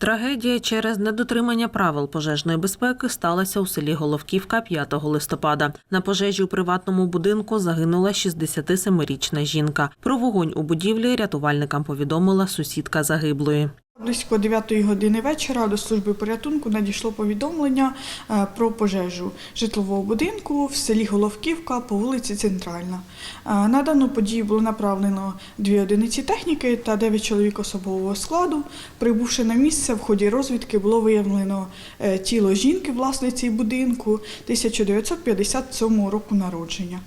Трагедія через недотримання правил пожежної безпеки сталася у селі Головківка 5 листопада. На пожежі у приватному будинку загинула 67-річна жінка. Про вогонь у будівлі рятувальникам повідомила сусідка загиблої. Близько 9 години вечора до служби порятунку надійшло повідомлення е, про пожежу житлового будинку в селі Головківка по вулиці Центральна. Е, На дану подію було направлено дві одиниці техніки та 9 чоловік особового складу. Прибувши на місце, в ході розвідки було виявлено е, тіло жінки, власниці будинку 1957 року народження.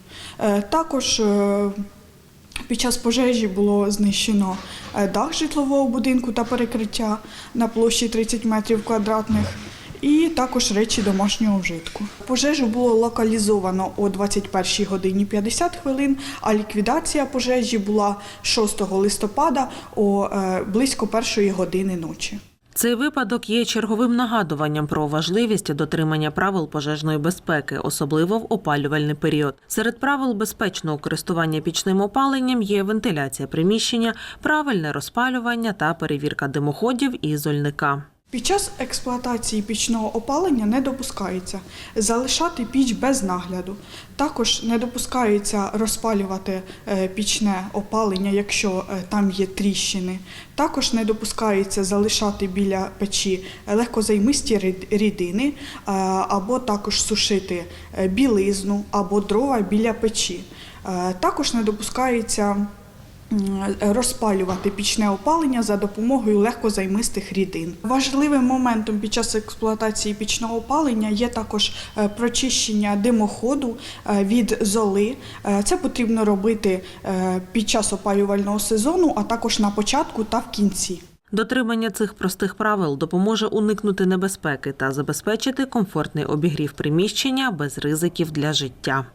Також під час пожежі було знищено е, дах житлового будинку та перекриття на площі 30 метрів квадратних. І також речі домашнього вжитку. Пожежу було локалізовано о 21 годині 50 хвилин, а ліквідація пожежі була 6 листопада о е, близько першої години ночі. Цей випадок є черговим нагадуванням про важливість дотримання правил пожежної безпеки, особливо в опалювальний період. Серед правил безпечного користування пічним опаленням є вентиляція приміщення, правильне розпалювання та перевірка димоходів і зольника. Під час експлуатації пічного опалення не допускається залишати піч без нагляду. Також не допускається розпалювати е, пічне опалення, якщо е, там є тріщини. Також не допускається залишати біля печі легкозаймисті рідини е, або також сушити білизну або дрова біля печі. Також не допускається розпалювати пічне опалення за допомогою легкозаймистих рідин. Важливим моментом під час експлуатації пічного опалення є також е, прочищення димоходу е, від золи. Е, Це потрібно робити під час опалювального сезону, а також на початку та в кінці. Дотримання цих простих правил допоможе уникнути небезпеки та забезпечити комфортний обігрів приміщення без ризиків для життя.